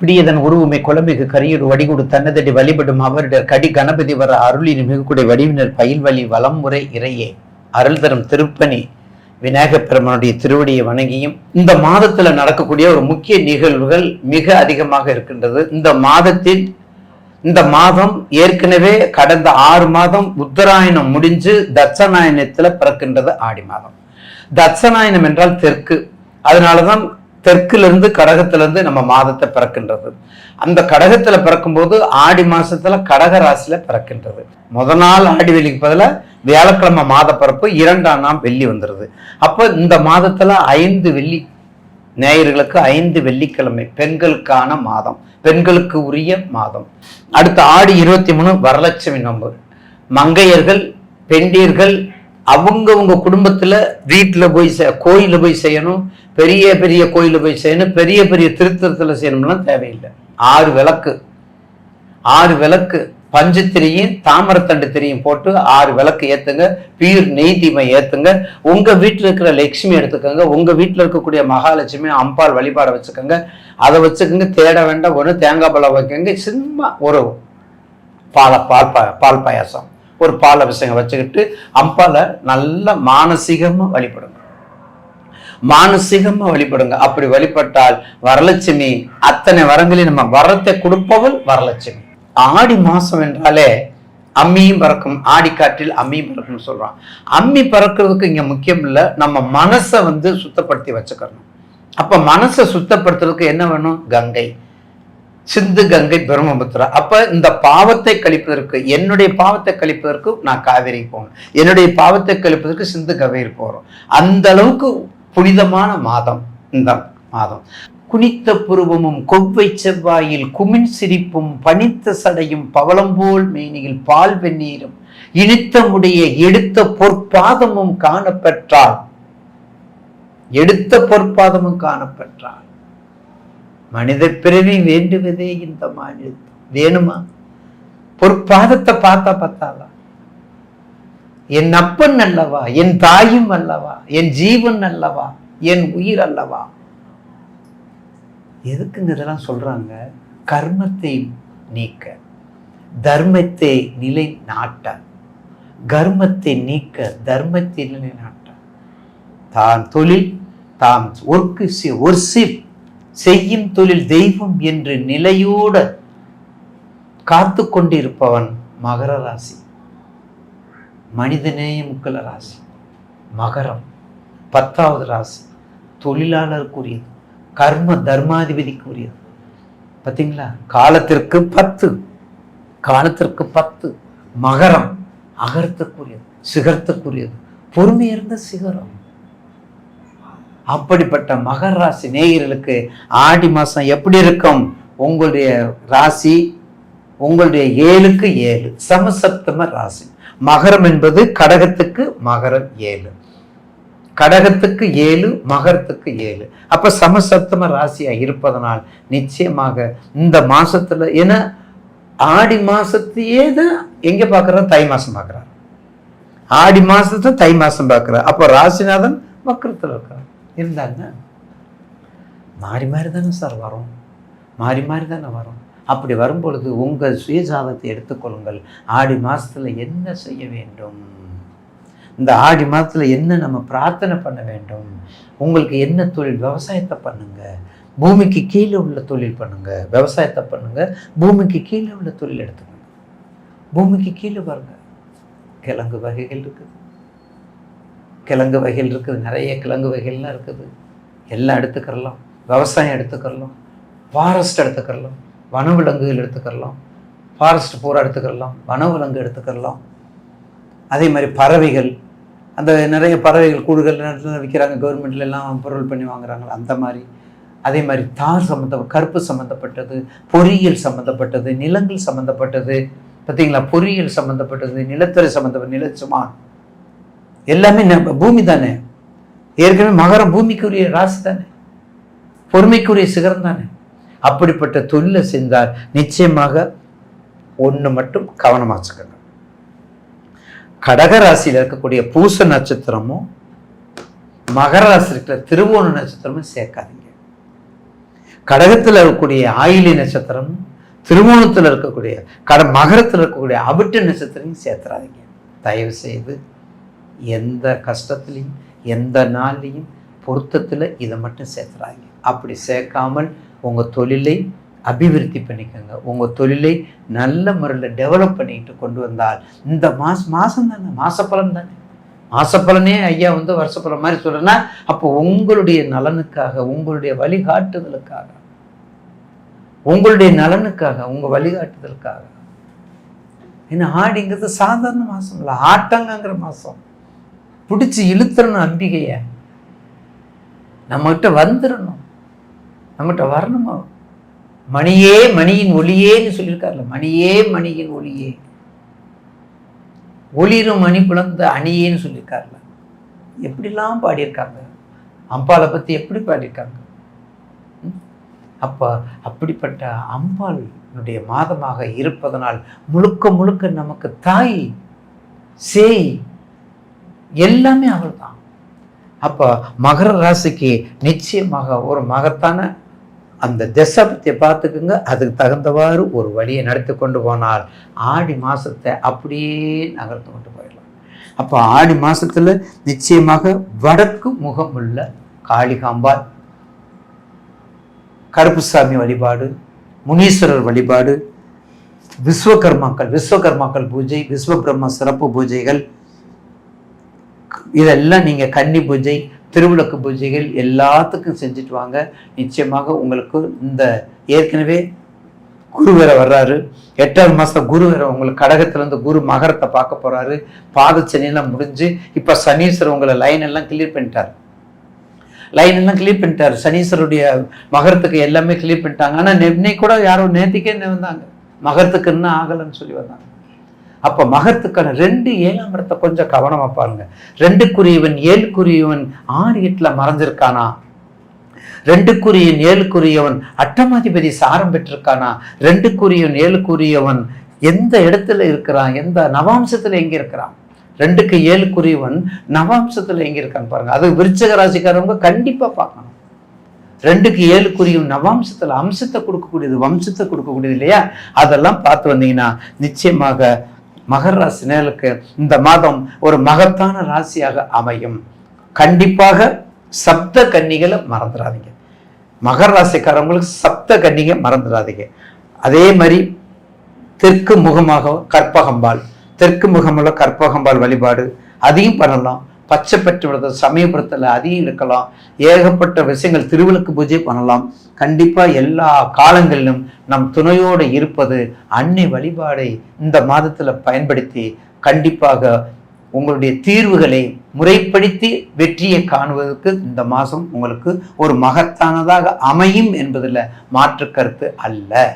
பிடியதன் உருவுமை குலமிகு கரியுடு வடிகுடு தன்னதடி வழிபடும் அவரிடர் கடி கணபதி வர அருளின் மிகுக்குடை வடிவினர் பயில் வழி வலம் முறை இறையே. அருள் தரும் திருப்பணி விநாயகப்பெருமனுடைய திருவடியை வணங்கியும் இந்த மாதத்துல நடக்கக்கூடிய ஒரு முக்கிய நிகழ்வுகள் மிக அதிகமாக இருக்கின்றது. இந்த மாதத்தில் இந்த மாதம் ஏற்கனவே கடந்த ஆறு மாதம் உத்தராயணம் முடிஞ்சு தட்சநாயனத்துல பிறக்கின்றது ஆடி மாதம். தட்சநாயனம் என்றால் தெற்கு. அதனாலதான் தெற்குலேருந்து கடகத்திலேருந்து நம்ம மாதத்தை பிறக்கின்றது. அந்த கடகத்தில் பிறக்கும்போது ஆடி மாதத்தில் கடக ராசியில் பிறக்கின்றது. முத நாள் ஆடி வெள்ளிக்கு பதிலாக வியாழக்கிழமை மாத பிறப்பு இரண்டாம் நாள் வெள்ளி வந்துடுது அப்போ இந்த மாதத்தில் ஐந்து வெள்ளி நேயர்களுக்கு ஐந்து வெள்ளிக்கிழமை பெண்களுக்கான மாதம் பெண்களுக்கு உரிய மாதம். அடுத்த ஆடி இருபத்தி மூணு வரலட்சுமி நோன்பு. மங்கையர்கள் பெண்டீர்கள் அவங்கவுங்க குடும்பத்துல வீட்டுல போய் செ- கோயிலில் போய் செய்யணும் பெரிய பெரிய கோயிலில் போய் செய்யணும் பெரிய பெரிய திருத்தலத்துல செய்யணும்லாம் தேவையில்லை. ஆறு விளக்கு. ஆறு விளக்கு. பஞ்சு திரியும் தாமரத்தண்டு திரியும் போட்டு ஆறு விளக்கு ஏத்துங்க பீர் நெய் தீமை ஏத்துங்க. உங்க வீட்டில் இருக்கிற லட்சுமி எடுத்துக்கோங்க உங்க வீட்டில் இருக்கக்கூடிய மகாலட்சுமி அம்பாள் வழிபாட வச்சுக்கோங்க. அதை வச்சுக்கோங்க தேட வேண்டாம் ஒன்று தேங்காய் பழம் வைக்கங்க சும்மா ஒரு பால பால் பா பால் பாயாசம். ஒரு பால் அபிஷேகம் வச்சுக்கிட்டு அப்பால நல்ல மானசீகமா வழிபடுங்க. மானசீகமா வழிபடுங்க. அப்படி வழிபட்டால் வரலட்சுமி அத்தனை வரங்களையும் நம்ம வரத்தை கொடுப்பவள் வரலட்சுமி. ஆடி மாசம் என்றாலே அம்மியும் பறக்கும். ஆடிக்காற்றில் அம்மியும் பறக்கும்னு சொல்றான். அம்மி பறக்கிறதுக்கு இங்க முக்கியம் இல்லை. நம்ம மனசை வந்து சுத்தப்படுத்தி வச்சுக்கணும். அப்ப மனசை சுத்தப்படுத்துறதுக்கு என்ன வேணும்? கங்கை. சிந்து கங்கை பிரம்மபுத்திரா. அப்ப இந்த பாவத்தை கழிப்பதற்கு என்னுடைய பாவத்தை கழிப்பதற்கு நான் காவேரி போகணும். என்னுடைய பாவத்தை கழிப்பதற்கு சிந்து கவேரி போகிறோம் அந்த அளவுக்கு புனிதமான மாதம் இந்த மாதம். குனித்த புருவமும் கொவ்வை செவ்வாயில் குமின் சிரிப்பும் பனித்த சடையும் பவளம்போல் மேனியில் பால் வெந்நீரும் இனித்த முடிய எடுத்த பொற்பாதமும் காணப்பெற்றார் எடுத்த பொற்பாதமும் காணப்பெற்றார் மனித பிறவி வேண்டுவதே இந்த மாநிலம். வேணுமா? பொற்பாதத்தை பார்த்தா பார்த்தாளா என் அப்பன் அல்லவா? என் தாயும் அல்லவா? என் ஜீவன் அல்லவா? என் உயிர் அல்லவா? எதுக்குங்க இதெல்லாம் சொல்றாங்க? கர்மத்தை நீக்க. தர்மத்தை நிலை நாட்ட கர்மத்தை நீக்க தர்மத்தை நிலை நாட்ட தான் தொழில் தாம் ஒர்க்கு ஒர்சிப் செய்யும் தொழில் தெய்வம் என்று நிலையோட காத்து கொண்டிருப்பவன் மகர ராசி. மனிதநேய முக்கல ராசி. மகரம். பத்தாவது ராசி. தொழிலாளருக்குரியது. கர்ம தர்மாதிபதிக்குரியது. பார்த்தீங்களா காலத்திற்கு பத்து. காலத்திற்கு பத்து. மகரம் அகரத்துக்குரியது சிகரத்துக்குரியது. பொறுமை இருந்த சிகரம். அப்படிப்பட்ட மகர ராசி நேயர்களுக்கு ஆடி மாதம் எப்படி இருக்கும்? உங்களுடைய ராசி உங்களுடைய ஏழுக்கு ஏழு சமசப்தம ராசி. மகரம் என்பது கடகத்துக்கு மகரம் ஏழு. கடகத்துக்கு ஏழு மகரத்துக்கு ஏழு. அப்ப சமசப்தம ராசியாக இருப்பதனால் நிச்சயமாக இந்த மாசத்துல ஏன்னா ஆடி மாசத்தையே தான் எங்க பார்க்கறோம் தை மாசம் பார்க்குறாரு ஆடி மாசத்தை தை மாசம் பார்க்கறார் அப்போ ராசிநாதன் வக்கரத்தில் இருக்கிறார் இருந்தாங்க. மாறி மாறி தானே சார் வரும். மாறி மாறி தானே வரும். அப்படி வரும்பொழுது உங்கள் சுயஜாதத்தை எடுத்துக்கொள்ளுங்கள் ஆடி மாதத்தில் என்ன செய்ய வேண்டும்? இந்த ஆடி மாதத்தில் என்ன நம்ம பிரார்த்தனை பண்ண வேண்டும்? உங்களுக்கு என்ன தொழில்? விவசாயத்தை பண்ணுங்கள் பூமிக்கு கீழே உள்ள தொழில் பண்ணுங்கள் விவசாயத்தை பண்ணுங்கள் பூமிக்கு கீழே உள்ள தொழில் எடுத்துக்கோங்க. பூமிக்கு கீழே பாருங்கள் கிழங்கு வகைகள் இருக்குது. கிழங்கு வகைகள் இருக்குது நிறைய கிழங்கு வகைகள்லாம் இருக்குது. எல்லாம் எடுத்துக்கிறலாம். விவசாயம் எடுத்துக்கிறலாம். ஃபாரஸ்ட் எடுத்துக்கிறலாம். வனவிலங்குகள் எடுத்துக்கிறலாம். ஃபாரஸ்ட் பூரா எடுத்துக்கிறலாம். வனவிலங்கு எடுத்துக்கிறலாம். அதே மாதிரி பறவைகள். அந்த நிறைய பறவைகள் கூடுகள் நேரத்தில் விற்கிறாங்க. கவர்மெண்ட்லலாம் பொருள் பண்ணி வாங்குறாங்களா அந்த மாதிரி. அதே மாதிரி தார் சம்மந்த கருப்பு சம்மந்தப்பட்டது பொறியியல் சம்மந்தப்பட்டது நிலங்கள் சம்மந்தப்பட்டது பார்த்தீங்களா? பொறியியல் சம்மந்தப்பட்டது நிலத்துறை சம்மந்தப்பட்ட நிலச்சுமான். எல்லாமே பூமி தானே? ஏற்கனவே மகரம் பூமிக்குரிய ராசி தானே? பொறுமைக்குரிய சிகரம் தானே? அப்படிப்பட்ட தொழிலை செஞ்சால் நிச்சயமாக ஒன்று மட்டும் கவனமாக வச்சுக்கோங்க கடக ராசியில் இருக்கக்கூடிய பூச நட்சத்திரமும் மகர ராசி இருக்கிற திருவோண நட்சத்திரமும் சேர்க்காதீங்க. கடகத்தில் இருக்கக்கூடிய ஆயிலி நட்சத்திரம் திருவோணத்தில் இருக்கக்கூடிய கட மகரத்தில் இருக்கக்கூடிய அவிட்ட நட்சத்திரமும் சேர்த்துறாதீங்க. தயவு செய்து எந்த கஷ்டத்துலையும் எந்த நாள்லையும் பொருத்தத்தில் இதை மட்டும் சேர்த்துறாங்க. அப்படி சேர்க்காமல் உங்கள் தொழிலை அபிவிருத்தி பண்ணிக்கோங்க. உங்கள் தொழிலை நல்ல முறையில் டெவலப் பண்ணிட்டு கொண்டு வந்தால் இந்த மாசம் மாதம் தானே மாசப்பலன் தானே. மாசப்பலனே ஐயா வந்து வருஷப்பலன் மாதிரி சொல்கிறேன்னா அப்போ உங்களுடைய நலனுக்காக உங்களுடைய வழிகாட்டுதலுக்காக உங்களுடைய நலனுக்காக உங்கள் வழிகாட்டுதலுக்காக. ஏன்னா ஆடிங்கிறது சாதாரண மாதம் இல்லை ஆட்டங்கங்கிற மாதம் பிடிச்சி இழுத்துறணும் அம்பிகையை. நம்மகிட்ட வந்துடணும் நம்மகிட்ட வரணுமா? மணியே மணியின் ஒளியேன்னு சொல்லியிருக்காருல்ல மணியே மணியின் ஒளியே. ஒளிரும் மணி குழந்த அணியேன்னு சொல்லியிருக்காருல்ல எப்படிலாம் பாடியிருக்காங்க? அம்பாளை பற்றி எப்படி பாடியிருக்காங்க? அப்போ அப்படிப்பட்ட அம்பாளுடைய மாதமாக இருப்பதனால் முழுக்க முழுக்க நமக்கு தாய் சேய் எல்லாமே அவள் தான் அப்போ மகர ராசிக்கு நிச்சயமாக ஒரு மகத்தான அந்த திசபத்தை பார்த்துக்குங்க. அதுக்கு தகுந்தவாறு ஒரு வழியை நடத்தி கொண்டு போனால் ஆடி மாதத்தை அப்படியே நகர்த்து கொண்டு போயிடலாம். அப்போ ஆடி மாதத்தில் நிச்சயமாக வடக்கு முகமுள்ள காளிகாம்பாள் கருப்புசாமி வழிபாடு முனீஸ்வரர் வழிபாடு விஸ்வகர்மாக்கள் விஸ்வகர்மாக்கள் பூஜை விஸ்வபிரம்ம சிறப்பு பூஜைகள் இதெல்லாம் நீங்கள் கன்னி பூஜை திருவிளக்கு பூஜைகள் எல்லாத்துக்கும் செஞ்சுட்டு வாங்க. நிச்சயமாக உங்களுக்கு இந்த ஏற்கனவே குரு வேற வர்றாரு. எட்டாவது மாதம் குரு வேற உங்களுக்கு கடகத்திலேருந்து குரு மகரத்தை பார்க்க போகிறாரு பாத சனியெல்லாம் முடிஞ்சு இப்போ சனீஸ்வரர் உங்களை லைன் எல்லாம் கிளியர் பண்ணிட்டார். லைன் எல்லாம் கிளியர் பண்ணிட்டார். சனீஸ்வருடைய மகரத்துக்கு எல்லாமே கிளியர் பண்ணிட்டாங்க. ஆனால் இன்னைக்கு கூட யாரோ நேத்திக்கே என்ன வந்தாங்க. மகரத்துக்கு என்ன ஆகலைன்னு சொல்லி வந்தாங்க. அப்போ மகத்துக்கான ரெண்டு ஏழாம் இடத்தை கொஞ்சம் கவனமா பாருங்க. ரெண்டுக்குரியவன் ஏழுக்குரியவன் ஆறு எட்டுல மறைஞ்சிருக்கானா? ரெண்டுக்குரியன் ஏழுக்குரியவன் அட்டமாதிபதி சாரம் பெற்றிருக்கானா? ரெண்டுக்குரியவன் ஏழுக்குரியவன் எந்த இடத்துல இருக்கிறான்? எந்த நவாம்சத்துல எங்க இருக்கிறான்? ரெண்டுக்கு ஏழுக்குரியவன் நவாம்சத்துல எங்க இருக்கான்னு பாருங்க. அது விருச்சக ராசிக்காரவங்க கண்டிப்பா பார்க்கணும். ரெண்டுக்கு ஏழுக்குரியவன் நவாம்சத்துல அம்சத்தை கொடுக்கக்கூடியது வம்சத்தை கொடுக்கக்கூடியது இல்லையா? அதெல்லாம் பார்த்து வந்தீங்கன்னா நிச்சயமாக மகர ராசி நேர்களுக்கு இந்த மாதம் ஒரு மகத்தான ராசியாக அமையும். கண்டிப்பாக சப்த கன்னிகளை மறந்துடாதீங்க. மகர ராசிக்காரவங்களுக்கு சப்த கன்னிகை மறந்துடாதீங்க. அதே மாதிரி தெற்கு முகமாக கற்பகம்பாள் தெற்கு முகமுள்ள கற்பகம்பாள் வழிபாடு அதையும் பண்ணலாம். பச்சை பெற்று விடுறது சமயபுரத்தில் அதிகம் இருக்கலாம் ஏகப்பட்ட விஷயங்கள் திருவிளக்கு பூஜை பண்ணலாம். கண்டிப்பாக எல்லா காலங்களிலும் நம் துணையோடு இருப்பது அன்னை வழிபாடை இந்த மாதத்தில் பயன்படுத்தி கண்டிப்பாக உங்களுடைய தீர்வுகளை முறைப்படுத்தி வெற்றியை காணுவதற்கு இந்த மாதம் உங்களுக்கு ஒரு மகத்தானதாக அமையும் என்பதில் மாற்று கருத்து அல்ல.